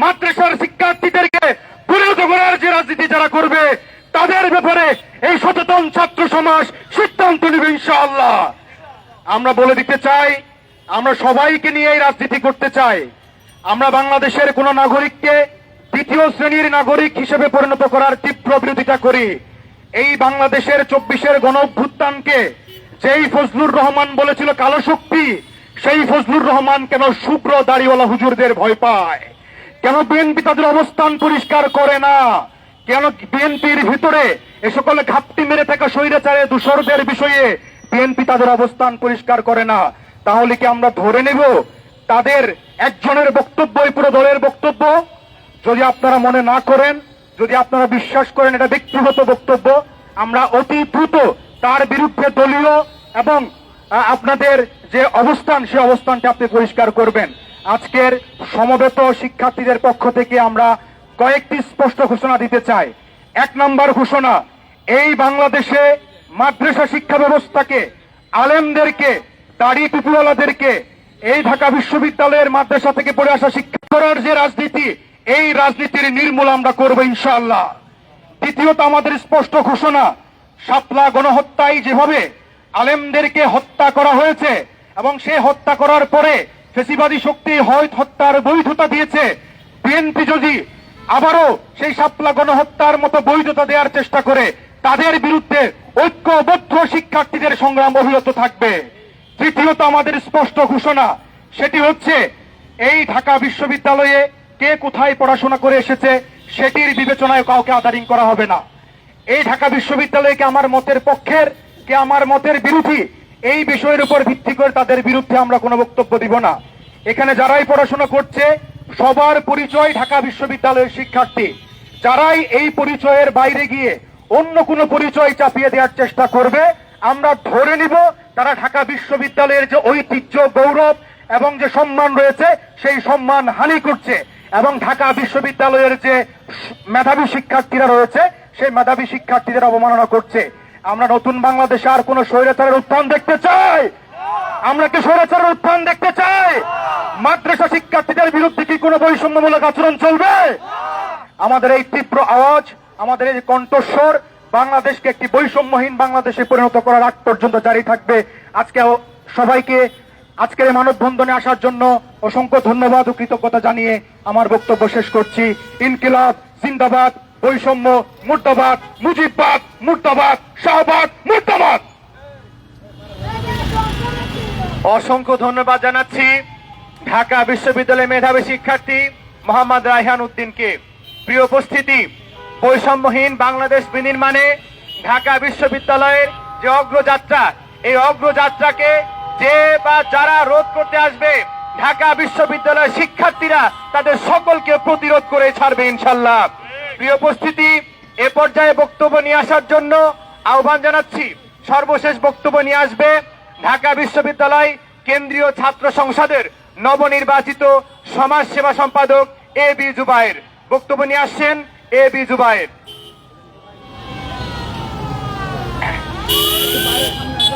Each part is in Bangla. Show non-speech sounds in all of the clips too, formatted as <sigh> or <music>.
মাদ্রাসার শিক্ষার্থীদেরকে পরিণত করার যে রাজনীতি যারা করবে, তাদের ব্যাপারে এই সচেতন ছাত্র সমাজ সিদ্ধান্ত নেবে ইনশাআল্লাহ। আমরা বলে দিতে চাই, আমরা সবাইকে নিয়ে এই রাজনীতি করতে চাই। আমরা বাংলাদেশের কোন নাগরিককে দ্বিতীয় শ্রেণির নাগরিক হিসেবে পরিণত করার তীব্র বিরোধিতা করি। এই বাংলাদেশের চব্বিশের গণ অভ্যুত্থানকে যেই ফজলুর রহমান বলেছিল কালো শক্তি, সেই ফজলুর রহমান কেন শুভ্র দাড়িওয়ালা হুজুরদের ভয় পায়? কেন বিএনপি তাদের অবস্থান পরিষ্কার করে না? কেন বিএনপির ভিতরে এ সকল ঘাপটি মেরে থাকা স্বৈরাচারে দূষরদের বিষয়ে বিএনপি তাদের অবস্থান পরিষ্কার করে না? তাহলে কি আমরা ধরে নেব তাদের একজনের বক্তব্য, এই পুরো দলের বক্তব্য? যদি আপনারা মনে না করেন, যদি আপনারা বিশ্বাস করেন এটা ব্যক্তিগত বক্তব্য, আমরা অতি দ্রুত তার বিরুদ্ধে দলীয় এবং আপনাদের যে অবস্থান, সে অবস্থানটা আপনি পরিষ্কার করবেন। আজকের সমবেত শিক্ষার্থীদের পক্ষ থেকে আমরা কয়েকটি স্পষ্ট ঘোষণা দিতে চাই। এক নম্বর ঘোষণা, এই বাংলাদেশে মাদ্রাসা শিক্ষা ব্যবস্থাকে, আলেমদেরকে, দাড়ি টুপিওয়ালাদেরকে এই ঢাকা বিশ্ববিদ্যালয়ের মাদ্রাসা থেকে পড়ে আসা শিক্ষা করার যে রাজনীতি, এই রাজনীতির নির্মূল আমরা করব ইনশাআল্লাহ। দ্বিতীয়ত আমাদের স্পষ্ট ঘোষণা সাপলা গণহত্যায় যেভাবে আলেমদেরকে হত্যা করা হয়েছে এবং সে হত্যা করার পরে ফেসিবাদী শক্তি হয় হত্যার বৈধতা দিয়েছে। বিএনপি যদি আবারও সেই সাপলা গণহত্যার মতো বৈধতা দেওয়ার চেষ্টা করে, তাদের বিরুদ্ধে ঐক্যবদ্ধ শিক্ষার্থীদের সংগ্রাম অবিরত থাকবে। তৃতীয়ত আমাদের স্পষ্ট ঘোষণা, সেটি হচ্ছে, এই ঢাকা বিশ্ববিদ্যালয়ে কে কোথায় পড়াশোনা করে এসেছে, সেটির বিবেচনায় কাউকে আদারিং করা হবে না। এই ঢাকা বিশ্ববিদ্যালয়কে আমার মতের পক্ষের, কে আমার মতের বিরোধী এই বিষয়ের উপর ভিত্তি করে তাদের বিরুদ্ধে আমরা কোনো বক্তব্য দিব না। এখানে যারাই পড়াশোনা করছে, সবার পরিচয় ঢাকা বিশ্ববিদ্যালয়ের শিক্ষার্থী। যারাই এই পরিচয়ের বাইরে গিয়ে অন্য কোনো পরিচয় চাপিয়ে দেওয়ার চেষ্টা করবে, আমরা ধরে নিব তারা ঢাকা বিশ্ববিদ্যালয়ের যে ঐতিহ্য, গৌরব এবং যে সম্মান রয়েছে, সেই সম্মান হানি করছে এবং ঢাকা বিশ্ববিদ্যালয়ের যে মেধাবী শিক্ষার্থীরা রয়েছে, সেই মেধাবী শিক্ষার্থীদের অবমাননা করছে। আমরা নতুন বাংলাদেশে আর কোন স্বৈরাচারের উত্থান দেখতে চাই। আমরা কি স্বৈরাচারের উত্থান দেখতে চাই? মাদ্রাসা শিক্ষার্থীদের বিরুদ্ধে কি কোনো বৈষম্যমূলক আচরণ চলবে? আমাদের এই তীব্র আওয়াজ, আমাদের এই কণ্ঠস্বর বাংলাদেশকে একটি বৈষম্যহীন বাংলাদেশে পরিণত করার আগ পর্যন্ত জারি থাকবে। আজকে সবাইকে, আজকের এই মানববন্ধনে আসার জন্য অসংখ্য ধন্যবাদ ও কৃতজ্ঞতা জানিয়ে আমার বক্তব্য শেষ করছি। ইনকিলাব, জিন্দাবাদ। বৈষম্য, মুর্দাবাদ, মুজিববাদ, মুর্দাবাদ শাহবাদ মুর্দাবাদ। অসংখ্য ধন্যবাদ জানাচ্ছি ঢাকা বিশ্ববিদ্যালয়ের মেধাবী শিক্ষার্থী মোহাম্মদ রায়হান উদ্দিনকে। প্রিয় উপস্থিতি, বৈষম্যহীন বাংলাদেশ বিনির্মাণে ঢাকা বিশ্ববিদ্যালয়ের যে অগ্রযাত্রা, এই অগ্রযাত্রাকে যে বা যারা রোধ করতে আসবে, ঢাকা বিশ্ববিদ্যালয়ের শিক্ষার্থীরা তাদের সকলকে প্রতিরোধ করে ছাড়বে ইনশাল্লাহ। প্রিয় উপস্থিতি, এ পর্যায়ে বক্তব্য নিয়ে আসার জন্য আহ্বান জানাচ্ছি। সর্বশেষ বক্তব্য নিয়ে আসবে ঢাকা বিশ্ববিদ্যালয় কেন্দ্রীয় ছাত্র সংসদের নবনির্বাচিত সমাজ সেবা সম্পাদক এ বি জুবায়ের। বক্তব্য নিয়ে আসছেন এ বি জুবায়ের।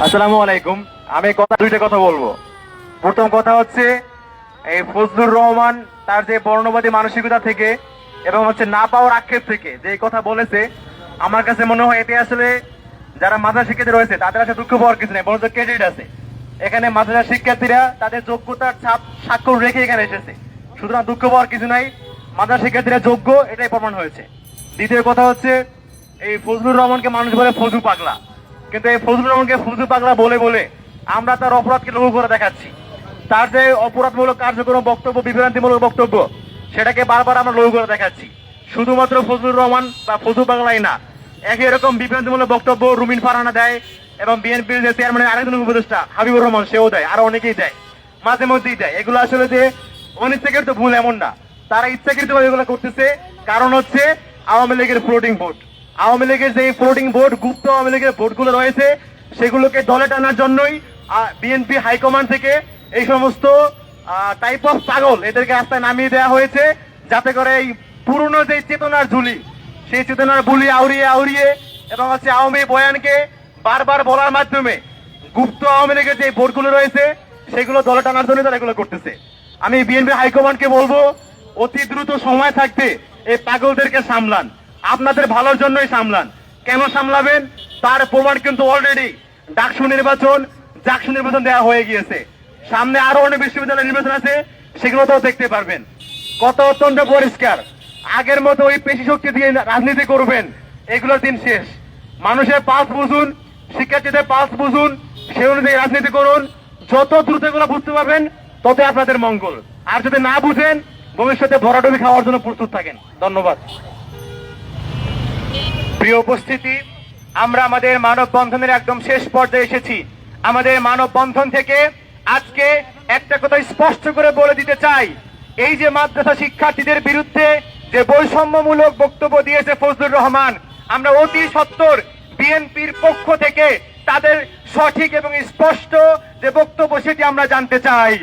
আসসালামু আলাইকুম। আমি কথা দুইটা কথা বলব। প্রথম কথা হচ্ছে, এই ফজলুর রহমান তার যে বর্ণবাদী মানসিকতা থেকে এবং হচ্ছে না পাওয়ার আক্ষেপ থেকে যে কথা বলেছে, আমার কাছে মনে হয় এটি আসলে যারা মাদ্রাসা শিক্ষার্থী রয়েছে, তাদের আসলে দুঃখ পাওয়ার কিছু নেই, বরঞ্চ ক্রেডিট আছে। এখানে মাদ্রাসা শিক্ষার্থীরা তাদের যোগ্যতার ছাপ স্বাক্ষর রেখে এখানে এসেছে। সুতরাং দুঃখ পাওয়ার কিছু নাই, মাদ্রাসা শিক্ষার্থীরা যোগ্য, এটাই প্রমাণ হয়েছে। দ্বিতীয় কথা হচ্ছে, এই ফজলুর রহমানকে মানুষ বলে ফজু পাগলা। কিন্তু এই ফজলুর রহমানকে ফজু পাগলা বলে বলে আমরা তার অপরাধকে লঘু করে দেখাচ্ছি। তার যে অপরাধমূলক কার্যক্রম, বক্তব্য, বিভ্রান্তিমূলক বক্তব্য সেটাকে বারবার আমরা লঘু করে দেখাচ্ছি। শুধুমাত্র ফজলুর রহমান বা ফজু পাগলাই না, একই রকম বিভ্রান্তিমূলক বক্তব্য রুমিন ফারানা দেয় এবং বিএনপির যে চেয়ারম্যানের আরেকজন উপদেষ্টা হাবিবুর রহমান, সেও দেয়, আরও অনেকেই দেয়, মাঝে মধ্যেই দেয়। এগুলো আসলে যে অনিচ্ছাকৃত ভুল এমন না, তারা ইচ্ছাকৃত এগুলো করতেছে। কারণ হচ্ছে আওয়ামী লীগের ফ্লোটিং ভোট আওয়ামী লীগের যে ফ্লোটিং ভোট গুপ্ত আওয়ামী লীগের ভোটগুলো রয়েছে, সেগুলোকে দলে টানার জন্যই বিএনপি হাইকমান্ড থেকে এই সমস্ত টাইপ অফ পাগল। এদেরকে রাস্তায় নামিয়ে দেওয়া হয়েছে যাতে করে এই পুরনো যে চেতনার ঝুলি, সেই চেতনার বুলি আউড়িয়ে আউড়িয়ে এবং হচ্ছে আওয়ামী বয়ানকে বারবার বলার মাধ্যমে গুপ্ত আওয়ামী লীগের যে ভোটগুলো রয়েছে, সেগুলো দলে টানার জন্য তারা এগুলো করতেছে। আমি বিএনপি হাইকমান্ডকে বলব, অতি দ্রুত সময় থাকতে এই পাগলদেরকে সামলান। আপনাদের ভালোর জন্যই সামলান। কেন সামলাবেন? তার প্রমাণ কিন্তু অলরেডি ডাকসু নির্বাচন জাকসু নির্বাচন দেওয়া হয়ে গিয়েছে। সামনে আরও অনেক বিশ্ববিদ্যালয় নির্বাচন আছে সেগুলো তো দেখতে পারবেন। কত অত্যন্ত পরিষ্কার। আগের মতো ওই পেশি শক্তি দিয়ে রাজনীতি করবেন, এগুলোর দিন শেষ। মানুষের পাস বুঝুন, শিক্ষার্থীদের পাস বুঝুন, সে অনুযায়ী রাজনীতি করুন। যত দ্রুত এগুলো বুঝতে পারবেন তত আপনাদের মঙ্গল। আর যদি না বুঝেন, ভবিষ্যতে ভরাডুবি খাওয়ার জন্য প্রস্তুত থাকেন। ধন্যবাদ। প্রিয় উপস্থিতি, আমরা আমাদের মানববন্ধনের একদম শেষ পর্যায়ে এসেছি। আমাদের মানববন্ধন থেকে আজকে একটা কথা স্পষ্ট করে বলে দিতে চাই। এই যে মাদ্রাসা শিক্ষার্থীদের বিরুদ্ধে যে বৈষম্যমূলক বক্তব্য দিয়েছে ফজলুর রহমান, আমরা অতি সত্তর বিএনপির পক্ষ থেকে তাদের সঠিক এবং স্পষ্ট যে বক্তব্য সেটি আমরা জানতে চাই।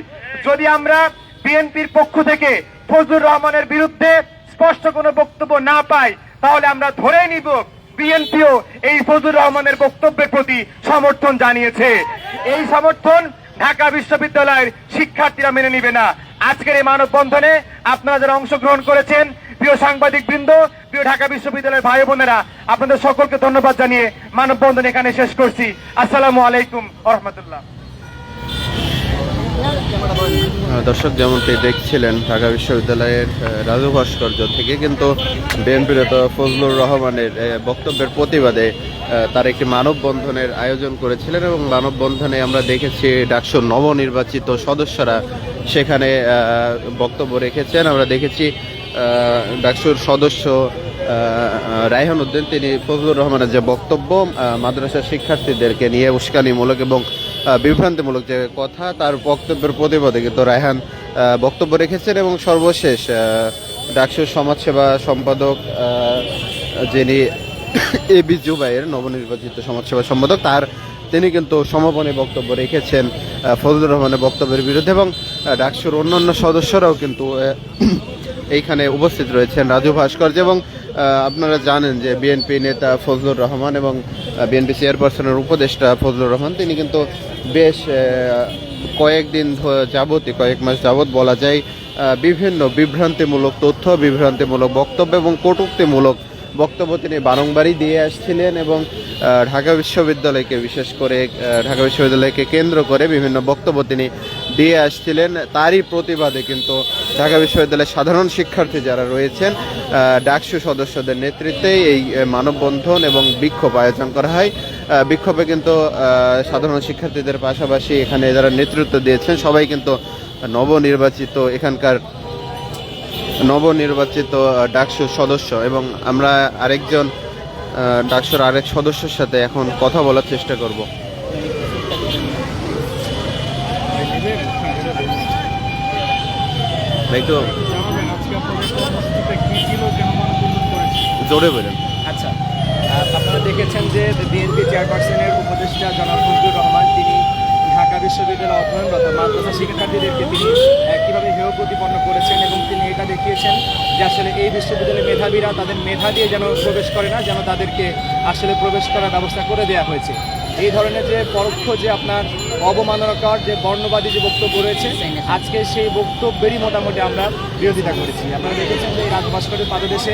যদি আমরা বিএনপির পক্ষ থেকে ফজলুর রহমানের বিরুদ্ধে স্পষ্ট কোনো বক্তব্য না পাই, তাহলে আমরা ধরে নিব বিএনপিও এই ফজলুর রহমানের বক্তব্যের প্রতি সমর্থন জানিয়েছে। এই সমর্থন ঢাকা বিশ্ববিদ্যালয়ের শিক্ষার্থীরা মেনে নিবে না। আজকের এই মানববন্ধনে আপনারা যারা অংশগ্রহণ করেছেন, প্রিয় সাংবাদিক বৃন্দ, প্রিয় ঢাকা বিশ্ববিদ্যালয়ের ভাই বোনেরা, আপনাদের সকলকে ধন্যবাদ জানিয়ে মানববন্ধন এখানে শেষ করছি। আসসালামু আলাইকুম রহমতুল্লাহ। দর্শক যেমনটি দেখছিলেন, ঢাকা বিশ্ববিদ্যালয়ের রাজু ভাস্কর্য থেকে কিন্তু বিএনপির নেতা ফজলুর রহমানের বক্তব্যের প্রতিবাদে তার একটি মানববন্ধনের আয়োজন করেছিলেন এবং মানববন্ধনে আমরা দেখেছি ডাকসুর নবনির্বাচিত সদস্যরা সেখানে বক্তব্য রেখেছেন। আমরা দেখেছি ডাকসুর সদস্য রায়হান উদ্দিন, তিনি ফজলুর রহমানের যে বক্তব্য মাদ্রাসা শিক্ষার্থীদেরকে নিয়ে উস্কানিমূলক এবং বিভ্রান্তিমূলক যে কথা, তার বক্তব্যের প্রতিবাদে কিন্তু রায়হান বক্তব্য রেখেছেন এবং সর্বশেষ ডাকসুর সমাজসেবা সম্পাদক যিনি এ বি জুবাইয়ের নবনির্বাচিত সমাজসেবা সম্পাদক, তার, তিনি কিন্তু সমাপনী বক্তব্য রেখেছেন ফজলুর রহমানের বক্তব্যের বিরুদ্ধে এবং ডাকসুর অন্যান্য সদস্যরাও কিন্তু <clears throat> এইখানে উপস্থিত রয়েছেন রাজু ভাস্কর্য এবং আপনারা জানেন যে বিএনপি নেতা ফজলুর রহমান এবং বিএনপি চেয়ারপারসনের উপদেষ্টা ফজলুর রহমান, তিনি কিন্তু বেশ কয়েকদিন যাবতই, কয়েক মাস যাবত বলা যায় বিভিন্ন বিভ্রান্তিমূলক তথ্য, বিভ্রান্তিমূলক বক্তব্য এবং কটূক্তিমূলক বক্তব্য তিনি বারংবারই দিয়ে আসছিলেন এবং ঢাকা বিশ্ববিদ্যালয়কে বিশেষ করে ঢাকা বিশ্ববিদ্যালয়কে কেন্দ্র করে বিভিন্ন বক্তব্য তিনি দিয়ে আসছিলেন। তারই প্রতিবাদে কিন্তু ঢাকা বিশ্ববিদ্যালয়ের সাধারণ শিক্ষার্থী যারা রয়েছেন ডাকসু সদস্যদের নেতৃত্বে এই মানববন্ধন এবং বিক্ষোভ আয়োজন করা হয়। বিক্ষোভে কিন্তু সাধারণ শিক্ষার্থীদের পাশাপাশি এখানে যারা নেতৃত্ব দিয়েছেন, সবাই কিন্তু নবনির্বাচিত এখানকার নবনির্বাচিত ডাকসুর সদস্য এবং আমরা আরেকজন ডাকসুর আরেক সদস্যের সাথে এখন কথা বলার চেষ্টা করব। জোরে বলেন। আচ্ছা আপনারা দেখেছেন যে বিএনপি চেয়ারপারসনের উপদেষ্টা জনাব রহমান, তিনি বিশ্ববিদ্যালয়ে অধ্যয়নরত মাদ্রাসা শিক্ষার্থীদেরকে তিনি কীভাবে হেয় প্রতিপন্ন করেছেন এবং তিনি এটা দেখিয়েছেন যে আসলে এই বিশ্ববিদ্যালয়ের মেধাবীরা তাদের মেধা দিয়ে যেন প্রবেশ করে না, যেন তাদেরকে আসলে প্রবেশ করার ব্যবস্থা করে দেওয়া হয়েছে। এই ধরনের যে পরোক্ষ যে আপনার অবমাননাকর যে বর্ণবাদী যে বক্তব্য রয়েছে, আজকে সেই বক্তব্যেরই মোটামুটি আমরা বিরোধিতা করেছি। আপনারা দেখেছেন যে এই রাজভাস্করের পাদদেশে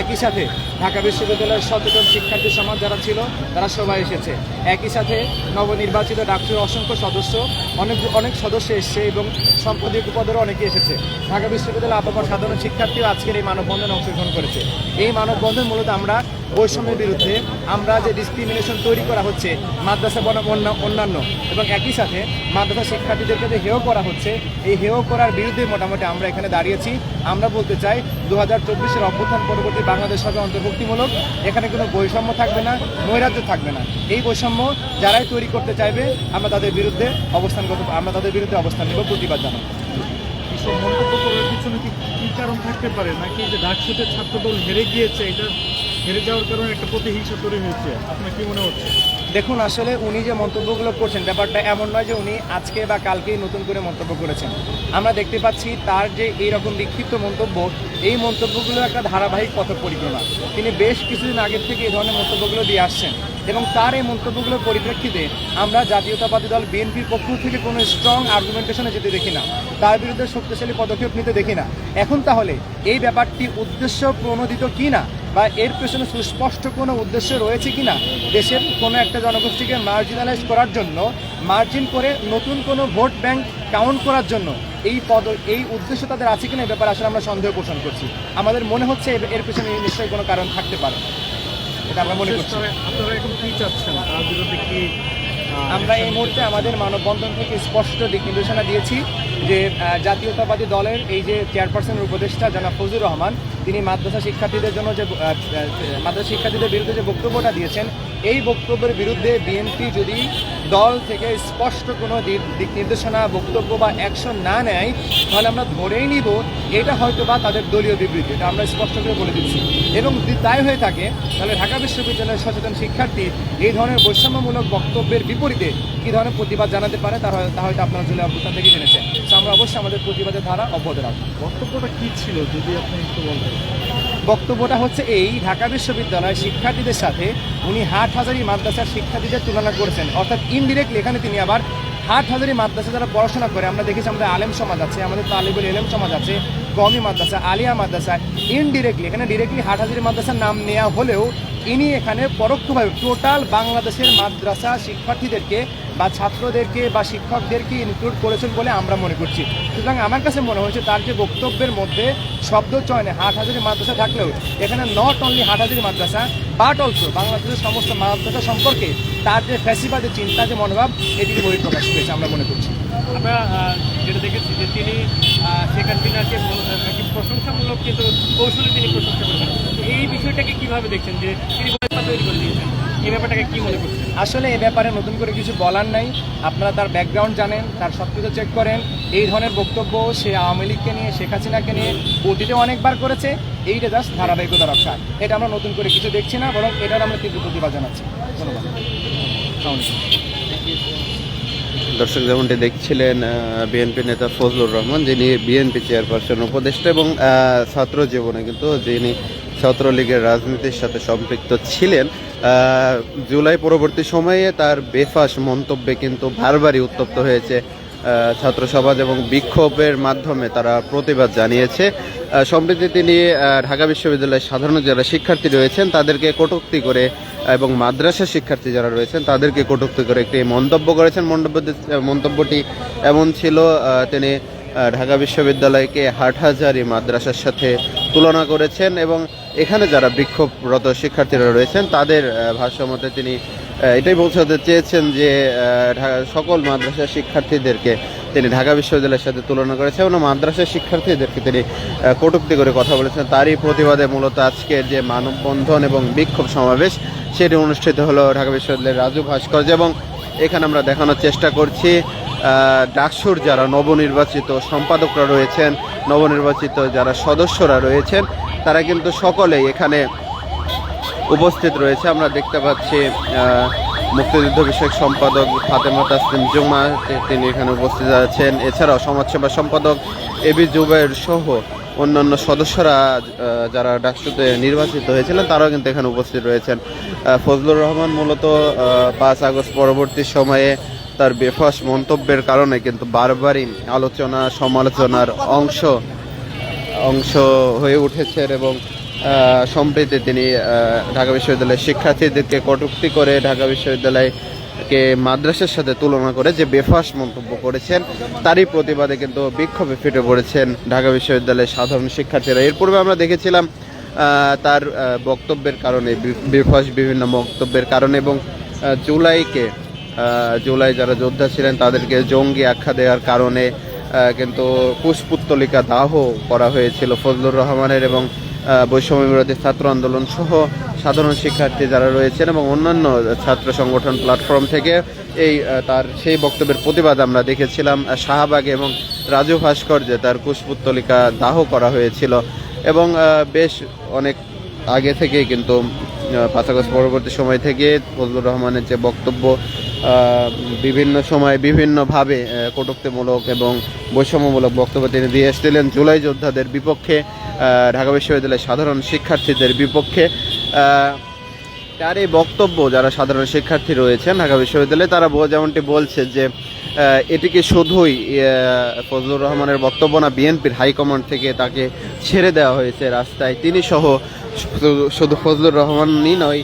একই সাথে ঢাকা বিশ্ববিদ্যালয়ের সচেতন শিক্ষার্থী সমাজ যারা ছিল, তারা সবাই এসেছে। একই সাথে নবনির্বাচিত ডাক্তার অসংখ্য সদস্য, অনেক অনেক সদস্য এসেছে এবং সম্পাদক উপদেরও অনেকে এসেছে। ঢাকা বিশ্ববিদ্যালয় আপামর সাধারণ শিক্ষার্থীও আজকের এই মানববন্ধনে অংশগ্রহণ করেছে। এই মানববন্ধন মূলত আমরা বৈষম্যের বিরুদ্ধে, আমরা যে ডিসক্রিমিনেশন তৈরি করা হচ্ছে, মাদ্রাসা বনাম অন্যান্য এবং একই সাথে মাদ্রাসা শিক্ষার্থীদেরকে যে হেয় করা হচ্ছে, এই হেয় করার বিরুদ্ধে মোটামুটি আমরা এখানে দাঁড়িয়েছি। আমরা বলতে চাই দু হাজার চব্বিশের অভ্যুত্থান পরবর্তী বাংলাদেশ হবে অন্তর্ভুক্তিমূলক এখানে কোনো বৈষম্য থাকবে না, নৈরাজ্য থাকবে না। এই বৈষম্য যারাই তৈরি করতে চাইবে, আমরা তাদের বিরুদ্ধে অবস্থান আমরা তাদের বিরুদ্ধে অবস্থান নেব, প্রতিবাদ জানাব। মন্তব্য করার পিছনে কি কারণ থাকতে পারে? নাকি যে ডাকসুতে ছাত্রদল হেরে গিয়েছে, এটা মনে হচ্ছে? দেখুন, আসলে উনি যে মন্তব্যগুলো করছেন, ব্যাপারটা এমন নয় যে উনি আজকে বা কালকেই নতুন করে মন্তব্য করেছেন। আমরা দেখতে পাচ্ছি তার যে এই রকম বিক্ষিপ্ত মন্তব্য, এই মন্তব্যগুলো একটা ধারাবাহিক পথ পরিক্রমা। তিনি বেশ কিছুদিন আগের থেকে এই ধরনের মন্তব্যগুলো দিয়ে আসছেন এবং তার এই মন্তব্যগুলোর পরিপ্রেক্ষিতে আমরা জাতীয়তাবাদী দল বিএনপির পক্ষ থেকে কোনো স্ট্রং আর্গুমেন্টেশনে যেতে দেখি না। তার বিরুদ্ধে শক্তিশালী পদক্ষেপ নিতে দেখি না। এখন তাহলে এই ব্যাপারটি উদ্দেশ্য প্রণোদিত কি না? বা এর পেছনে সুস্পষ্ট কোনো উদ্দেশ্য রয়েছে কিনা দেশের কোনো একটা জনগোষ্ঠীকে মার্জিনালাইজ করার জন্য মার্জিন করে নতুন কোনো ভোট ব্যাংক কাউন্ট করার জন্য এই পদ এই উদ্দেশ্য তাদের আছে কিনা এই ব্যাপারে আসলে আমরা সন্দেহ পোষণ করছি। আমাদের মনে হচ্ছে এর- পেছনে নিশ্চয়ই কোনো কারণ থাকতে পারে। এটা আমরা মনে শেষ করছি আপনারা এখন কি চাচ্ছেন? তার বিরুদ্ধে কি আমরা এই মুহূর্তে আমাদের মানববন্ধন থেকে স্পষ্ট দিক নির্দেশনা দিয়েছি যে জাতীয়তাবাদী দলের এই যে চেয়ারপারসনের উপদেষ্টা জনাব ফজুর রহমান তিনি মাদ্রাসা শিক্ষার্থীদের জন্য যে মাদ্রাসা শিক্ষার্থীদের বিরুদ্ধে যে বক্তব্যটা দিয়েছেন, এই বক্তব্যের বিরুদ্ধে বিএনপি যদি দল থেকে স্পষ্ট কোনো দিক- নির্দেশনা, বক্তব্য বা অ্যাকশন না নেয়, তাহলে আমরা ধরেই নিব এটা হয়তো বা তাদের দলীয় বিবৃতি, এটা আমরা স্পষ্ট করে বলে দিচ্ছি। এবং যদি তাই হয়ে থাকে, তাহলে ঢাকা বিশ্ববিদ্যালয়ের সচেতন শিক্ষার্থী এই ধরনের বৈষম্যমূলক বক্তব্যের বিপরীতে কী ধরনের প্রতিবাদ জানাতে পারে, তা হয়তো আপনারা জেলা অবস্থান থেকে জেনেছেন। আমরা অবশ্যই আমাদের প্রতিবাদের ধারা অব্যাহত রাখব। বক্তব্যটা কি ছিল যদি আপনি একটু বলতেন? বক্তব্যটা হচ্ছে এই ঢাকা বিশ্ববিদ্যালয়ের শিক্ষার্থীদের সাথে উনি হাট হাজারি মাদ্রাসার শিক্ষার্থীদের তুলনা করেছেন। অর্থাৎ ইনডিরেক্টলি এখানে তিনি আবার হাট হাজারি মাদ্রাসা যারা পড়াশোনা করে আমরা দেখেছি আমাদের আলেম সমাজ আছে আমাদের তালিবুল এলেম সমাজ আছে কমি মাদ্রাসা, আলিয়া মাদ্রাসা ইনডিরেক্টলি এখানে ডিরেক্টলি হাট হাজারি মাদ্রাসার নাম নেওয়া হলেও ইনি এখানে পরোক্ষভাবে টোটাল বাংলাদেশের মাদ্রাসা শিক্ষার্থীদেরকে বা ছাত্রদেরকে বা শিক্ষকদেরকে ইনক্লুড করেছেন বলে আমরা মনে করছি। সুতরাং আমার কাছে মনে হয়েছে তার যে বক্তব্যের মধ্যে শব্দ চয়নে হাট হাজারি মাদ্রাসা থাকলেও এখানে নট অনলি হাট হাজারি মাদ্রাসা বাট অলসো বাংলাদেশের সমস্ত মাদ্রাসা সম্পর্কে তার যে ফ্যাসিবাদী চিন্তা, যে মনোভাব এটির বহিঃপ্রকাশ পেয়েছে, আমরা মনে করছি। আমরা যেটা দেখেছি যে তিনি শেখ হাসিনাকে প্রশংসামূলক কিন্তু কৌশলে তিনি প্রশংসা করেছেন। তো এই বিষয়টাকে কীভাবে দেখছেন যে তিনি তৈরি করে দিয়েছেন? এই ব্যাপারটাকে কি মনে করছেন? আসলে এ ব্যাপারে নতুন করে কিছু বলার নাই। আপনারা তার ব্যাকগ্রাউন্ড জানেন তার সব কিছু চেক করেন। এই ধরনের বক্তব্য সে আওয়ামী লীগকে নিয়ে শেখ হাসিনাকে নিয়ে অতীতে অনেকবার করেছে। এইটা জাস্ট ধারাবাহিকতা রক্ষা এটা আমরা নতুন করে কিছু দেখছি না বরং এটার আমরা তীব্র প্রতিবাদ জানাচ্ছি। ধন্যবাদ। দর্শক যেমনটি দেখছিলেন বিএনপি নেতা ফজলুর রহমান, যিনি বিএনপি চেয়ারপারসন, উপদেষ্টা এবং ছাত্র জীবনে কিন্তু যিনি ছাত্রলীগের রাজনীতির সাথে সম্পৃক্ত ছিলেন। জুলাই পরবর্তী সময়ে তার বেফাস মন্তব্যে কিন্তু বারবারই উত্তপ্ত হয়েছে ছাত্র সমাজ এবং বিক্ষোভের মাধ্যমে তারা প্রতিবাদ জানিয়েছে। সম্প্রতি তিনি ঢাকা বিশ্ববিদ্যালয়ের সাধারণ যারা শিক্ষার্থী রয়েছেন, তাদেরকে কটূক্তি করে, এবং মাদ্রাসা শিক্ষার্থী যারা রয়েছেন, তাদেরকে কটূক্তি করে একটি মন্তব্য করেছেন। মন্তব্য, মন্তব্যটি এমন ছিল তিনি ঢাকা বিশ্ববিদ্যালয়কে হাটহাজারি মাদ্রাসার সাথে তুলনা করেছেন এবং এখানে যারা বিক্ষোভরত শিক্ষার্থীরা রয়েছেন, তাদের ভাষ্যমতে তিনি এটাই বোঝাতে চেয়েছেন যে সকল মাদ্রাসা শিক্ষার্থীদেরকে তিনি ঢাকা বিশ্ববিদ্যালয়ের সাথে তুলনা করেছেন এবং মাদ্রাসা শিক্ষার্থীদেরকে তিনি কটূক্তি করে কথা বলেছেন। তারই প্রতিবাদে মূলত আজকের যে মানববন্ধন এবং বিক্ষোভ সমাবেশ, সেটি অনুষ্ঠিত হলো ঢাকা বিশ্ববিদ্যালয়ের রাজু ভাস্কর্য এবং এখানে আমরা দেখানোর চেষ্টা করছি ডাকসুর যারা নবনির্বাচিত সম্পাদকরা রয়েছেন, নবনির্বাচিত যারা সদস্যরা রয়েছেন তারা কিন্তু সকলেই এখানে উপস্থিত রয়েছে। আমরা দেখতে পাচ্ছি মুক্তিযুদ্ধ বিষয়ক সম্পাদক ফাতেমা তাসলিম জুমা তিনি এখানে উপস্থিত আছেন। এছাড়াও সমাজসেবা সম্পাদক এবি জুবাইর সহ অন্যান্য সদস্যরা যারা ডাকসুতে নির্বাচিত হয়েছিলেন, তারাও কিন্তু এখানে উপস্থিত রয়েছেন। ফজলুর রহমান মূলত পাঁচ আগস্ট পরবর্তী সময়ে তার বেফাস মন্তব্যের কারণে কিন্তু বারবারই আলোচনা, সমালোচনার অংশ অংশ হয়ে উঠেছেন এবং সম্প্রতি তিনি ঢাকা বিশ্ববিদ্যালয়ের শিক্ষার্থীদেরকে কটুক্তি করে ঢাকা বিশ্ববিদ্যালয়কে মাদ্রাসার সাথে তুলনা করে যে বেফাস মন্তব্য করেছেন, তারই প্রতিবাদে কিন্তু বিক্ষোভে ফেটে পড়েছেন ঢাকা বিশ্ববিদ্যালয়ের সাধারণ শিক্ষার্থীরা। এর পূর্বে আমরা দেখেছিলাম তার বক্তব্যের কারণে বেফাস বিভিন্ন বক্তব্যের কারণে এবং জুলাইকে জুলাই যারা যোদ্ধা ছিলেন তাদেরকে জঙ্গি আখ্যা দেওয়ার কারণে কিন্তু কুশপুত্তলিকা দাহ করা হয়েছিল ফজলুর রহমানের এবং বৈষম্য বিরোধী ছাত্র আন্দোলন সহ সাধারণ শিক্ষার্থী যারা রয়েছেন এবং অন্যান্য ছাত্র সংগঠন প্ল্যাটফর্ম থেকে এই তার সেই বক্তব্যের প্রতিবাদ আমরা দেখেছিলাম শাহবাগে এবং রাজু ভাস্কর্যে তার কুশপুত্তলিকা দাহ করা হয়েছিল এবং বেশ অনেক আগে থেকেই কিন্তু পাঁচ পরবর্তী সময় থেকে ফজলুর রহমানের যে বক্তব্য বিভিন্ন সময় বিভিন্নভাবে কটূক্তিমূলক এবং বৈষম্যমূলক বক্তব্য তিনি দিয়ে এসেছিলেন। জুলাই যোদ্ধাদের বিপক্ষে ঢাকা বিশ্ববিদ্যালয়ের সাধারণ শিক্ষার্থীদের বিপক্ষে তার এই বক্তব্য যারা সাধারণ শিক্ষার্থী রয়েছেন ঢাকা বিশ্ববিদ্যালয়ে, তারা যেমনটি বলছে যে এটিকে শুধুই ফজলুর রহমানের বক্তব্য না, বিএনপির হাইকমান্ড থেকে তাকে ছেড়ে দেওয়া হয়েছে রাস্তায়। তিনি সহ শুধু- ফজলুর রহমানই নয়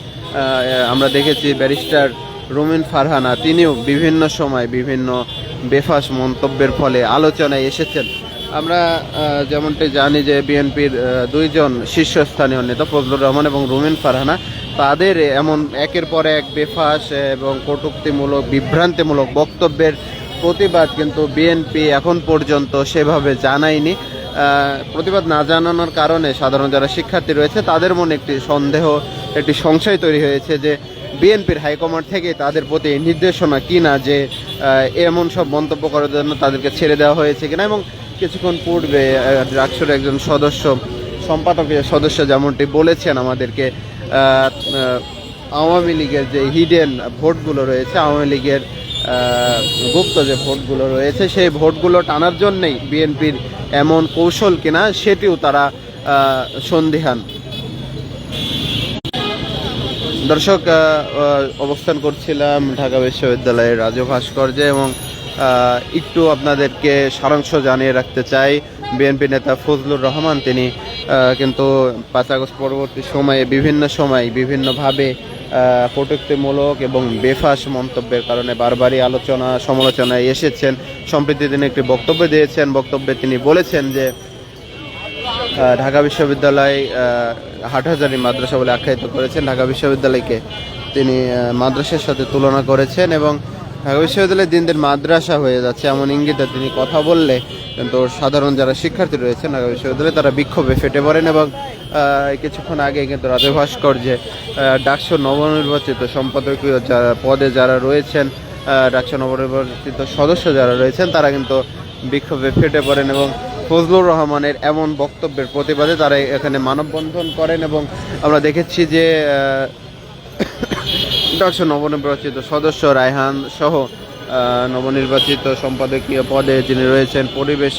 আমরা দেখেছি ব্যারিস্টার রুমিন ফারহানা, তিনিও বিভিন্ন সময় বিভিন্ন বেফাস মন্তব্যের ফলে আলোচনায় এসেছেন। আমরা যেমনটি জানি যে বিএনপির দুইজন শীর্ষস্থানীয় নেতা, ফজলুর রহমান এবং রুমিন ফারহানা, তাদের এমন একের পর এক বেফাস এবং কটূক্তিমূলক, বিভ্রান্তিমূলক বক্তব্যের প্রতিবাদ কিন্তু বিএনপি এখন পর্যন্ত সেভাবে জানায়নি। প্রতিবাদ না জানানোর কারণে সাধারণ যারা শিক্ষার্থী রয়েছে তাদের মনে একটি সন্দেহ একটি সংশয় তৈরি হয়েছে যে বিএনপির হাইকমান্ড থেকে তাদের প্রতি নির্দেশনা কি না যে এমন সব মন্তব্য করার জন্য তাদেরকে ছেড়ে দেওয়া হয়েছে কিনা এবং কিছুক্ষণ পূর্বে আহ, একজন সদস্য সম্পাদকের সদস্য যেমনটি বলেছেন আমাদেরকে আওয়ামী লীগের যে হিডেন ভোটগুলো রয়েছে আওয়ামী লীগের গুপ্ত যে ভোটগুলো রয়েছে সেই ভোটগুলো টানার জন্যই বিএনপির এমন কৌশল কিনা সেটিও তারা সন্দিহান। দর্শক অবস্থান করছিলাম ঢাকা বিশ্ববিদ্যালয়ের রাজু ভাস্কর্যে এবং একটু আপনাদেরকে সারাংশ জানিয়ে রাখতে চাই। বিএনপি নেতা ফজলুর রহমান, তিনি কিন্তু পাঁচ আগস্ট পরবর্তী সময়ে বিভিন্ন সময় বিভিন্নভাবে কটূক্তিমূলক এবং বেফাস মন্তব্যের কারণে বারবারই আলোচনা, সমালোচনায় এসেছেন। সম্প্রতি তিনি একটি বক্তব্য দিয়েছেন। বক্তব্যে তিনি বলেছেন যে ঢাকা বিশ্ববিদ্যালয় হাটহাজারি মাদ্রাসা বলে আখ্যায়িত করেছেন। ঢাকা বিশ্ববিদ্যালয়কে তিনি মাদ্রাসার সাথে তুলনা করেছেন এবং ঢাকা বিশ্ববিদ্যালয় দিন দিন মাদ্রাসা হয়ে যাচ্ছে। এমন ইঙ্গিতে তিনি কথা বললে কিন্তু সাধারণ যারা শিক্ষার্থী রয়েছেন, ঢাকা বিশ্ববিদ্যালয়ে তারা বিক্ষোভে ফেটে পড়েন এবং কিছুক্ষণ আগে কিন্তু রাজু ভাস্কর্যে ডাকসু নবনির্বাচিত সম্পাদকীয় যারা পদে যারা রয়েছেন ডাকসু নবনির্বাচিত সদস্য যারা রয়েছেন, তারা কিন্তু বিক্ষোভে ফেটে পড়েন এবং ফজলুর রহমানের এমন বক্তব্যের প্রতিবাদে তারা এখানে মানববন্ধন করেন এবং আমরা দেখেছি যে ডাকসু নবনির্বাচিত সদস্য রায়হান সহ নবনির্বাচিত সম্পাদকীয় পদে যিনি রয়েছেন পরিবেশ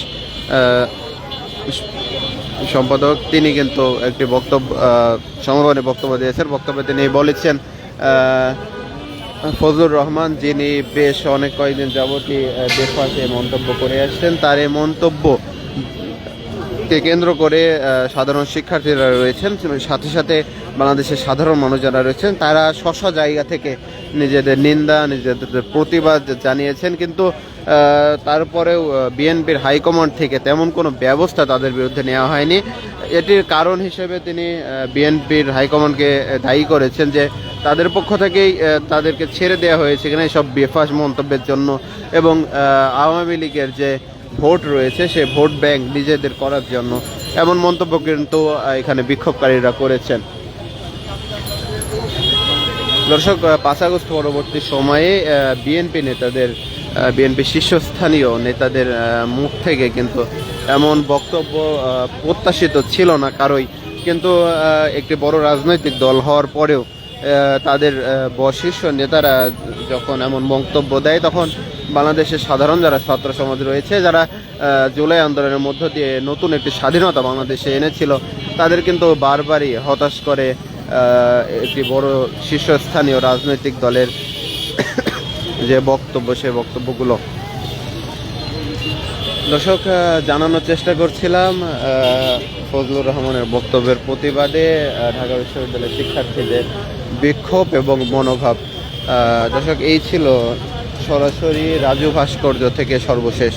সম্পাদক তিনি কিন্তু একটি বক্তব্য আহ, বক্তব্য দিয়েছেন। বক্তব্যে তিনি বলেছেন ফজলুর রহমান যিনি বেশ অনেক কয়েকদিন যাবতই বেফাসে মন্তব্য করে আসছেন তার এই মন্তব্য কে কেন্দ্র করে সাধারণ শিক্ষার্থীরা রয়েছেন সাথে সাথে বাংলাদেশের সাধারণ মানুষ যারা রয়েছেন, তারা স্ব জায়গা থেকে নিজেদের নিন্দা, নিজেদের প্রতিবাদ জানিয়েছেন। কিন্তু তারপরেও বিএনপির হাইকমান্ড থেকে তেমন কোনো ব্যবস্থা তাদের বিরুদ্ধে নেওয়া হয়নি। এটির কারণ হিসেবে তিনি বিএনপির হাইকমান্ডকে দায়ী করেছেন যে, তাদের পক্ষ থেকেই তাদেরকে ছেড়ে দেওয়া হয়েছে এখানে সব বেফাস মন্তব্যের জন্য। এবং আওয়ামী লীগের যে ভোট রয়েছে, সে ভোট ব্যাংক নিজেদের করার জন্য। এমন মন্তব্য কিন্তু এখানে বিক্ষোভকারীরা করেছেন। দর্শক পাঁচ আগস্ট পরবর্তী সময়ে বিএনপি নেতাদের বিএনপি শীর্ষস্থানীয় নেতাদের মুখ থেকে কিন্তু এমন বক্তব্য প্রত্যাশিত ছিল না কারোই। কিন্তু একটি বড় রাজনৈতিক দল হওয়ার পরেও তাদের শীর্ষ নেতারা যখন এমন বক্তব্য দেয়, তখন বাংলাদেশের সাধারণ যারা ছাত্র সমাজ রয়েছে, যারা জুলাই আন্দোলনের মধ্য দিয়ে নতুন একটি স্বাধীনতা বাংলাদেশে এনেছিল, তাদের কিন্তু বারবারই হতাশ করে একটি বড় শীর্ষস্থানীয় রাজনৈতিক দলের যে বক্তব্য সেই বক্তব্যগুলো। দর্শক জানানোর চেষ্টা করছিলাম ফজলুর রহমানের বক্তব্যের প্রতিবাদে ঢাকা বিশ্ববিদ্যালয়ের শিক্ষার্থীদের বিক্ষোভ এবং মনোভাব। দর্শক, এই ছিল সরাসরি রাজু ভাস্কর্য থেকে সর্বশেষ।